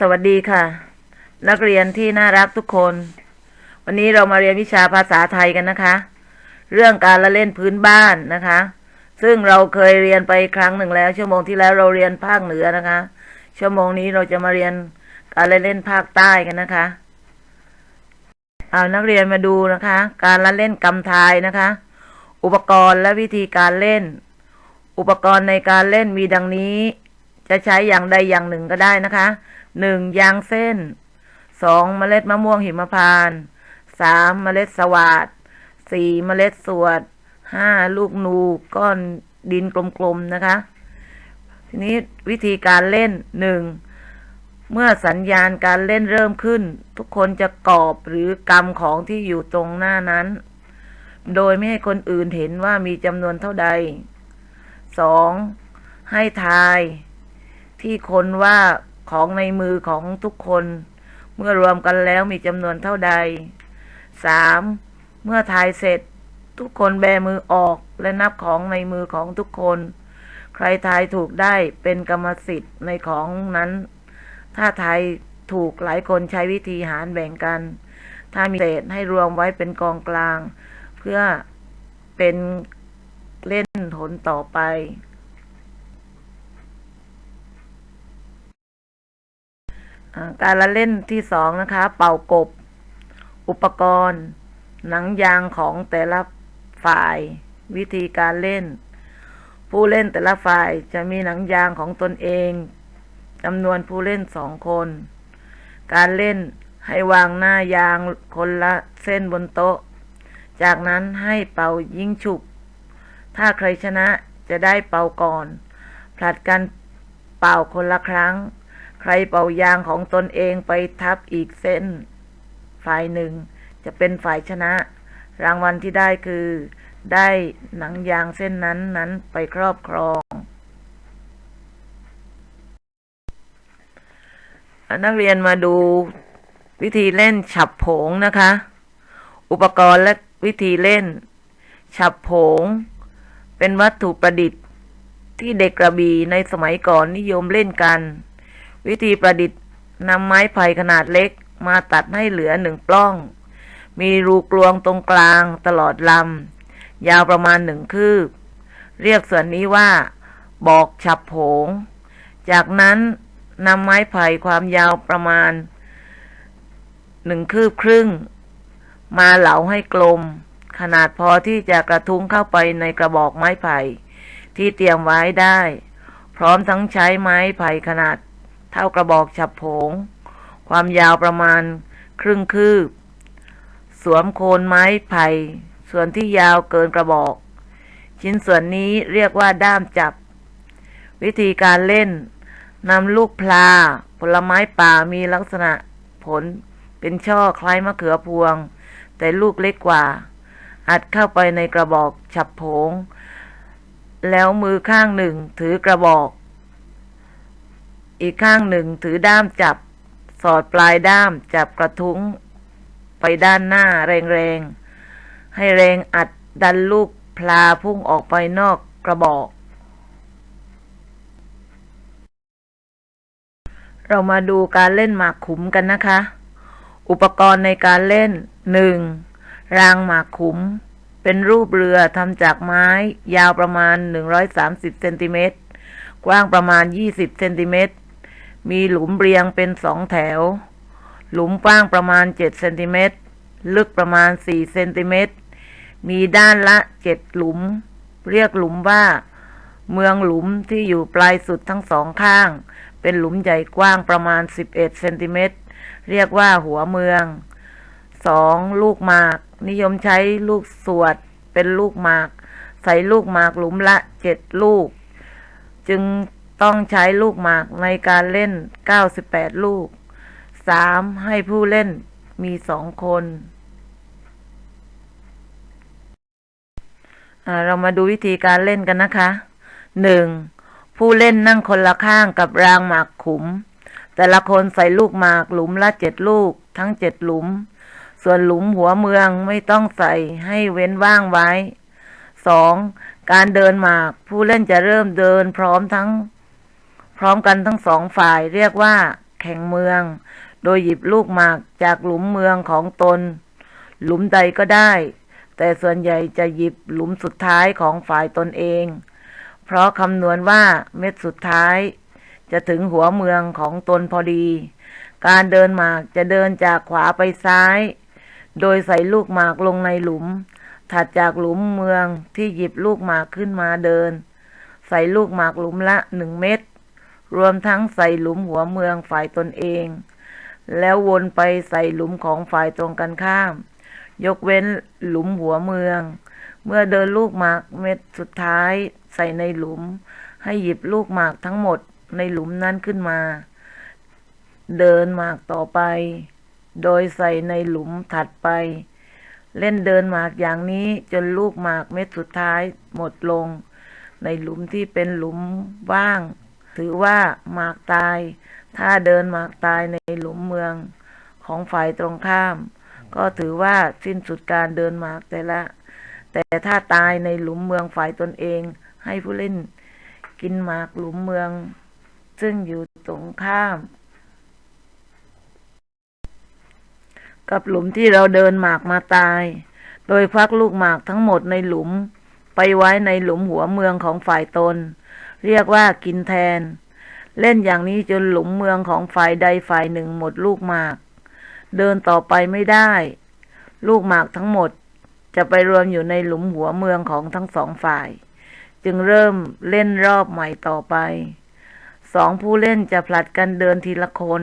สวัสดีค่ะ นักเรียนที่น่ารักทุกคน วันนี้เรามาเรียนวิชาภาษาไทยกันนะคะ เรื่องการละเล่นพื้นบ้านนะคะ ซึ่งเราเคยเรียนไปครั้งหนึ่งแล้ว ชั่วโมงที่แล้วเราเรียนภาคเหนือนะคะ ชั่วโมงนี้เราจะมาเรียนการละเล่นภาคใต้กันนะคะเอานักเรียนมาดูนะคะ การละเล่นกำทายนะคะ อุปกรณ์และวิธีการเล่น อุปกรณ์ในการเล่นมีดังนี้จะใช้อย่างใดอย่างหนึ่งก็ได้นะคะ หนึ่งยางเส้นสองเมล็ดมะม่วงหิมพานต์สามเมล็ดสวาดสี่เมล็ดสวดห้าลูกนูก้อนดินกลมๆนะคะ ทีนี้วิธีการเล่นหนึ่งเมื่อสัญญาณการเล่นเริ่มขึ้น ทุกคนจะกอบหรือกำของที่อยู่ตรงหน้านั้น โดยไม่ให้คนอื่นเห็นว่ามีจำนวนเท่าใดสองให้ทาย ที่คนว่า ของในมือของทุกคน เมื่อรวมกันแล้วมีจำนวนเท่าใดสามเมื่อทายเสร็จ ทุกคนแบมือออกและนับของในมือของทุกคน ใครทายถูกได้เป็นกรรมสิทธิ์ในของนั้น ถ้าทายถูกหลายคนใช้วิธีหารแบ่งกัน ถ้ามีเศษให้รวมไว้เป็นกองกลาง เพื่อเป็นเล่นหนต่อไป อ่า การละเล่นที่สองนะคะ เป่ากบ อุปกรณ์ หนังยางของแต่ละฝ่าย วิธีการเล่น ผู้เล่นแต่ละฝ่ายจะมีหนังยางของตนเองจำนวนผู้เล่นสองคน การเล่นให้วางหน้ายางคนละเส้นบนโต๊ะ จากนั้นให้เป่ายิงฉุบ ถ้าใครชนะจะได้เป่าก่อน ผลัดกันเป่าคนละครั้ง รเป่ายางของตนเองไปทับอีกเส้น ฝ่ายหนึ่ง จะเป็นฝ่ายชนะ รางวัลที่ได้คือ ได้หนังยางเส้นนั้นนั้นไปครอบครอง นักเรียนมาดูวิธีเล่นฉับผงนะคะ อุปกรณ์และวิธีเล่น ฉับผง เป็นวัตถุประดิษฐ์ที่เด็กกระบี่ในสมัยก่อนนิยมเล่นกัน วิธีประดิษฐ์นำไม้ไผ่ขนาดเล็กมาตัดให้เหลือหนึ่งปล้อง มีรูกลวงตรงกลางตลอดลำยาวประมาณหนึ่งคืบ เรียกส่วนนี้ว่า บอกฉับโผง จากนั้นนำไม้ไผ่ความยาวประมาณหนึ่งคืบครึ่ง มาเหลาให้กลม ขนาดพอที่จะกระทุ้งเข้าไปในกระบอกไม้ไผ่ที่เตรียมไว้ได้ พร้อมทั้งใช้ไม้ไผ่ขนาด เท่ากระบอกฉับผง ความยาวประมาณครึ่งคืบ สวมโคนไม้ไผ่ส่วนที่ยาวเกินกระบอก ชิ้นส่วนนี้เรียกว่าด้ามจับ วิธีการเล่นนำลูกพลา ผลไม้ป่ามีลักษณะผลเป็นช่อคล้ายมะเขือพวง แต่ลูกเล็กกว่า อัดเข้าไปในกระบอกฉับผง แล้วมือข้างหนึ่งถือกระบอก อีกข้างหนึ่งถือด้ามจับ สอดปลายด้ามจับกระทุ้ง ไปด้านหน้าแรงๆ ให้แรงอัดดันลูกพลาพุ่งออกไปนอกกระบอก เรามาดูการเล่นหมากขุมกันนะคะ อุปกรณ์ในการเล่นหนึ่งรางหมากขุม เป็นรูปเรือทำจากไม้ ยาวประมาณ 130เซนติเมตรกว้างประมาณ 20เซนติเมตร มีหลุมเรียงเป็นสองแถว หลุมกว้างประมาณ7เซนติเมตร ลึกประมาณ4เซนติเมตร มีด้านละเจ็ดหลุม เรียกหลุมว่า เมืองหลุมที่อยู่ปลายสุดทั้งสองข้าง เป็นหลุมใหญ่กว้างประมาณ 11เซนติเมตร เรียกว่าหัวเมืองสองลูกหมาก นิยมใช้ลูกสวดเป็นลูกหมาก ใส่ลูกหมากหลุมละเจ็ดลูก จึง ต้องใช้ลูกหมากในการเล่น 98 ลูกสามให้ผู้เล่นมีสองคนเรามาดูวิธีการเล่นกันนะคะหนึ่งผู้เล่นนั่งคนละข้างกับรางหมากขุม แต่ละคนใส่ลูกหมากหลุมละเจ็ดลูก ทั้งเจ็ดหลุม ส่วนหลุมหัวเมืองไม่ต้องใส่ให้เว้นว่างไว้สองการเดินหมาก ผู้เล่นจะเริ่มเดินพร้อมทั้ง พร้อมกันทั้งสองฝ่ายเรียกว่า แข่งเมือง โดยหยิบลูกหมากจากหลุมเมืองของตน หลุมใดก็ได้ แต่ส่วนใหญ่จะหยิบหลุมสุดท้ายของฝ่ายตนเอง เพราะคำนวณว่าเม็ดสุดท้าย จะถึงหัวเมืองของตนพอดี การเดินหมากจะเดินจากขวาไปซ้าย โดยใส่ลูกหมากลงในหลุม ถัดจากหลุมเมืองที่หยิบลูกหมากขึ้นมาเดิน ใส่ลูกหมากหลุมละหนึ่งเม็ด รวมทั้งใส่หลุมหัวเมืองฝ่ายตนเอง แล้ววนไปใส่หลุมของฝ่ายตรงกันข้าม ยกเว้นหลุมหัวเมือง เมื่อเดินลูกหมากเม็ดสุดท้ายใส่ในหลุม ให้หยิบลูกหมากทั้งหมดในหลุมนั้นขึ้นมา เดินหมากต่อไป โดยใส่ในหลุมถัดไป เล่นเดินหมากอย่างนี้จนลูกหมากเม็ดสุดท้ายหมดลง ในหลุมที่เป็นหลุมว่าง ถือว่าหมากตาย ถ้าเดินหมากตายในหลุมเมืองของฝ่ายตรงข้าม ก็ถือว่าสิ้นสุดการเดินหมากแต่ละ แต่ถ้าตายในหลุมเมืองฝ่ายตนเอง ให้ผู้เล่น กินหมากหลุมเมือง ซึ่งอยู่ตรงข้าม กับหลุมที่เราเดินหมากมาตาย โดยพักลูกหมากทั้งหมดในหลุมไปไว้ในหลุมหัวเมืองของฝ่ายตน เรียกว่ากินแทน เล่นอย่างนี้จนหลุมเมืองของฝ่ายใดฝ่ายหนึ่งหมดลูกหมาก เดินต่อไปไม่ได้ ลูกหมากทั้งหมด จะไปรวมอยู่ในหลุมหัวเมืองของทั้งสองฝ่าย จึงเริ่มเล่นรอบใหม่ต่อไป สองผู้เล่นจะผลัดกันเดินทีละคน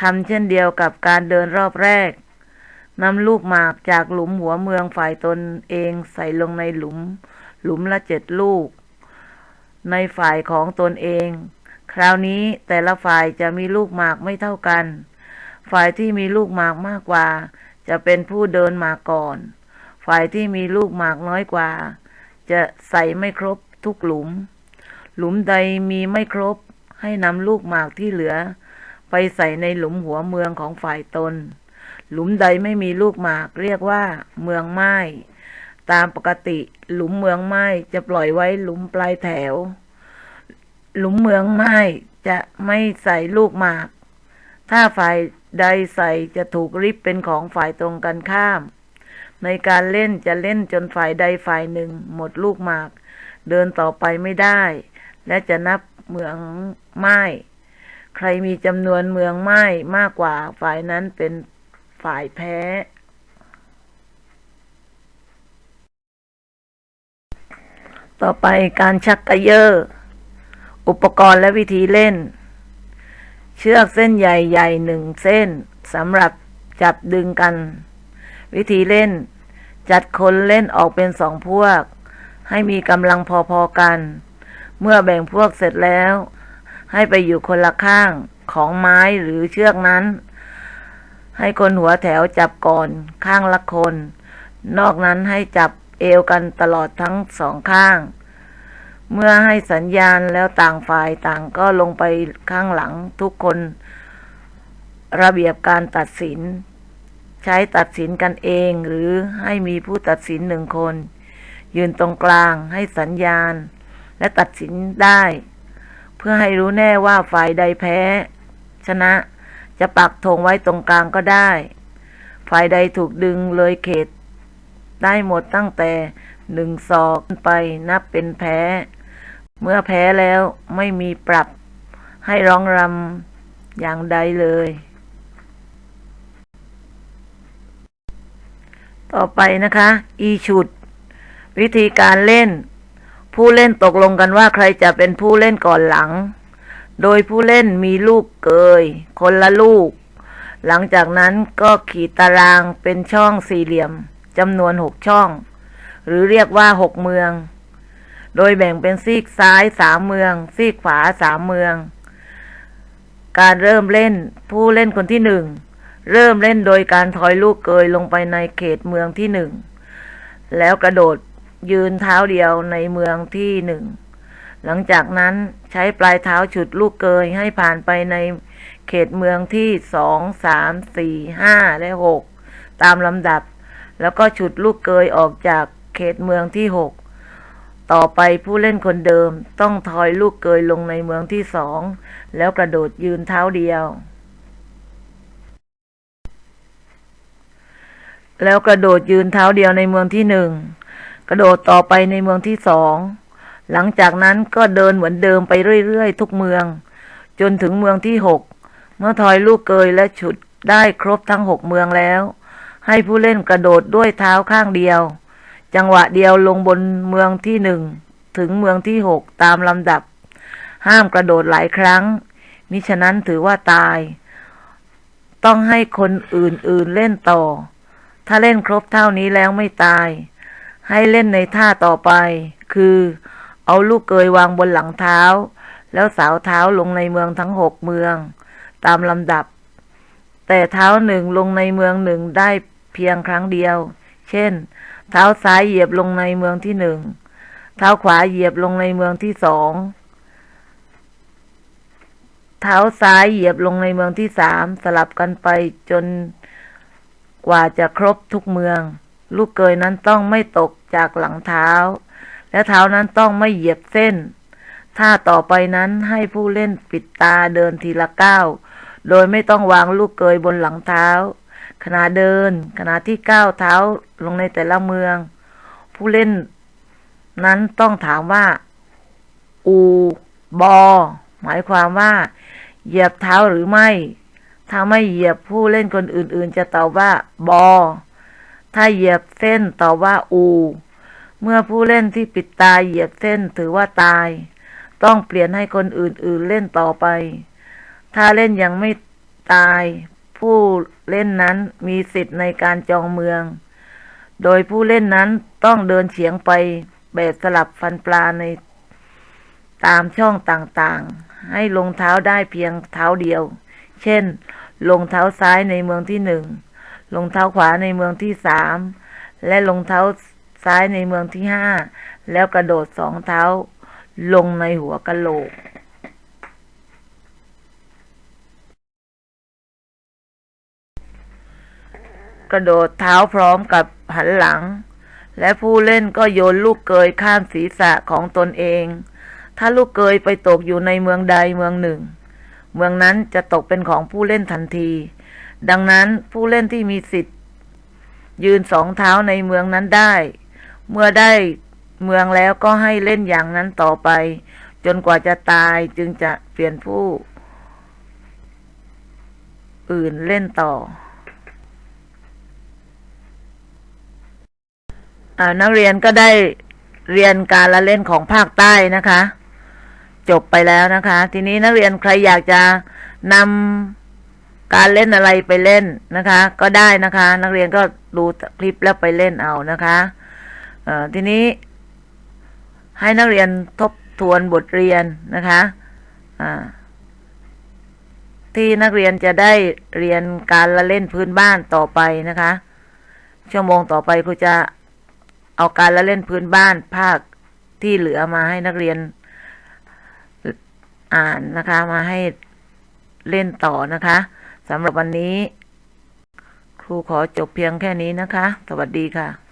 ทำเช่นเดียวกับการเดินรอบแรกนำลูกหมากจากหลุมหัวเมืองฝ่ายตนเองใส่ลงในหลุม หลุมละเจ็ดลูก ในฝ่ายของตนเอง คราวนี้แต่ละฝ่ายจะมีลูกหมากไม่เท่ากัน ฝ่ายที่มีลูกหมากมากกว่า จะเป็นผู้เดินหมากก่อน ฝ่ายที่มีลูกหมากน้อยกว่า จะใส่ไม่ครบทุกหลุม หลุมใดมีไม่ครบ ให้นำลูกหมากที่เหลือ ไปใส่ในหลุมหัวเมืองของฝ่ายตน หลุมใดไม่มีลูกหมากเรียกว่า เมืองไม้ ตามปกติ หลุมเมืองไม้จะปล่อยไว้หลุมปลายแถว หลุมเมืองไม้จะไม่ใส่ลูกหมาก ถ้าฝ่ายใดใส่จะถูกริบเป็นของฝ่ายตรงกันข้าม ในการเล่นจะเล่นจนฝ่ายใดฝ่ายหนึ่ง หมดลูกหมาก เดินต่อไปไม่ได้ และจะนับเมืองไม้ใครมีจำนวนเมืองไม้มากกว่าฝ่ายนั้นเป็นฝ่ายแพ้ ต่อไปการชักกระเยอะ อุปกรณ์และวิธีเล่น เชือกเส้นใหญ่ๆหนึ่งเส้นสำหรับจับดึงกัน วิธีเล่น จัดคนเล่นออกเป็นสองพวก ให้มีกำลังพอๆกัน เมื่อแบ่งพวกเสร็จแล้ว ให้ไปอยู่คนละข้างของไม้หรือเชือกนั้น ให้คนหัวแถวจับก่อนข้างละคน นอกนั้นให้จับ เอวกันตลอดทั้งสองข้าง เมื่อให้สัญญาณแล้วต่างฝ่ายต่างก็ลงไปข้างหลังทุกคน ระเบียบการตัดสิน ใช้ตัดสินกันเองหรือให้มีผู้ตัดสินหนึ่งคน ยืนตรงกลางให้สัญญาณ และตัดสินได้ เพื่อให้รู้แน่ว่าฝ่ายใดแพ้ ชนะจะปักธงไว้ตรงกลางก็ได้ ฝ่ายใดถูกดึงเลยเขต ได้หมดตั้งแต่หนึ่งศอกไปนับเป็นแพ้ เมื่อแพ้แล้วไม่มีปรับให้ร้องรำอย่างใดเลย ต่อไปนะคะ อีชุด วิธีการเล่น ผู้เล่นตกลงกันว่าใครจะเป็นผู้เล่นก่อนหลัง โดยผู้เล่นมีลูกเกย คนละลูก หลังจากนั้นก็ขีดตารางเป็นช่องสี่เหลี่ยม จำนวนหกช่อง หรือเรียกว่าหกเมือง โดยแบ่งเป็นซีกซ้ายสามเมือง ซีกขวาสามเมือง การเริ่มเล่นผู้เล่นคนที่หนึ่งเริ่มเล่นโดยการถอยลูกเกยลงไปในเขตเมืองที่หนึ่งแล้วกระโดดยืนเท้าเดียวในเมืองที่หนึ่งหลังจากนั้นใช้ปลายเท้าฉุดลูกเกยให้ผ่านไปในเขตเมืองที่สองสามสี่ห้าและหกตามลำดับ แล้วก็ฉุดลูกเกยออกจากเขตเมืองที่หกต่อไปผู้เล่นคนเดิมต้องทอยลูกเกยลงในเมืองที่สองแล้วกระโดดยืนเท้าเดียว แล้วกระโดดยืนเท้าเดียวในเมืองที่หนึ่งกระโดดต่อไปในเมืองที่สองหลังจากนั้นก็เดินเหมือนเดิมไปเรื่อยๆทุกเมือง จนถึงเมืองที่หกเมื่อทอยลูกเกยและฉุดได้ครบทั้งหกเมืองแล้ว ให้ผู้เล่นกระโดดด้วยเท้าข้างเดียว จังหวะเดียวลงบนเมืองที่หนึ่งถึงเมืองที่หกตามลำดับ ห้ามกระโดดหลายครั้ง มิฉะนั้นถือว่าตาย ต้องให้คนอื่นๆเล่นต่อ ถ้าเล่นครบเท่านี้แล้วไม่ตาย ให้เล่นในท่าต่อไป คือเอาลูกเกยวางบนหลังเท้า แล้วสาวเท้าลงในเมืองทั้งหกเมือง ตามลำดับ แต่เท้าหนึ่งลงในเมืองหนึ่งได้ เพียงครั้งเดียว เช่น เท้าซ้ายเหยียบลงในเมืองที่หนึ่ง เท้าขวาเหยียบลงในเมืองที่สอง เท้าซ้ายเหยียบลงในเมืองที่สามสลับกันไปจนกว่าจะครบทุกเมือง ลูกเกยนั้นต้องไม่ตกจากหลังเท้า และเท้านั้นต้องไม่เหยียบเส้น ถ้าต่อไปนั้นให้ผู้เล่นปิดตาเดินทีละก้าวโดยไม่ต้องวางลูกเกยบนหลังเท้า ขณะเดิน ขณะที่ก้าวเท้าลงในแต่ละเมือง ผู้เล่นนั้นต้องถามว่า อูบอ หมายความว่า เหยียบเท้าหรือไม่ ถ้าไม่เหยียบผู้เล่นคนอื่น ๆ จะตอบว่า บอ ถ้าเหยียบเส้นตอบว่า อู เมื่อผู้เล่นที่ปิดตาเหยียบเส้นถือว่าตาย ต้องเปลี่ยนให้คนอื่น ๆ เล่นต่อไป ถ้าเล่นยังไม่ตาย ผู้เล่นนั้นมีสิทธิ์ในการจองเมือง โดยผู้เล่นนั้นต้องเดินเฉียงไปแบบสลับฟันปลาในตามช่องต่างๆ ให้ลงเท้าได้เพียงเท้าเดียว เช่น ลงเท้าซ้ายในเมืองที่หนึ่ง ลงเท้าขวาในเมืองที่สาม และลงเท้าซ้ายในเมืองที่ห้า แล้วกระโดดสองเท้า ลงในหัวกะโหลก กระโดดเท้าพร้อมกับหันหลัง และผู้เล่นก็โยนลูกเกยข้ามศีรษะของตนเอง ถ้าลูกเกยไปตกอยู่ในเมืองใดเมืองหนึ่ง เมืองนั้นจะตกเป็นของผู้เล่นทันที ดังนั้นผู้เล่นที่มีสิทธิ์ ยืนสองเท้าในเมืองนั้นได้ เมื่อได้เมืองแล้วก็ให้เล่นอย่างนั้นต่อไป จนกว่าจะตายจึงจะเปลี่ยนผู้ อื่นเล่นต่อ อ่า นักเรียนก็ได้เรียนการละเล่นของภาคใต้นะคะ จบไปแล้วนะคะ ทีนี้นักเรียนใครอยากจะนำการเล่นอะไรไปเล่นนะคะ ก็ได้นะคะ นักเรียนก็ดูคลิปแล้วไปเล่นเอานะคะทีนี้ให้นักเรียนทบทวนบทเรียนนะคะที่นักเรียนจะได้เรียนการละเล่นพื้นบ้านต่อไปนะคะ ชั่วโมงต่อไปครูจะ เอาการละเล่นพื้นบ้านภาคที่เหลือมาให้นักเรียนอ่านนะคะ มาให้เล่นต่อนะคะสำหรับวันนี้ ครูขอจบเพียงแค่นี้นะคะ สวัสดีค่ะ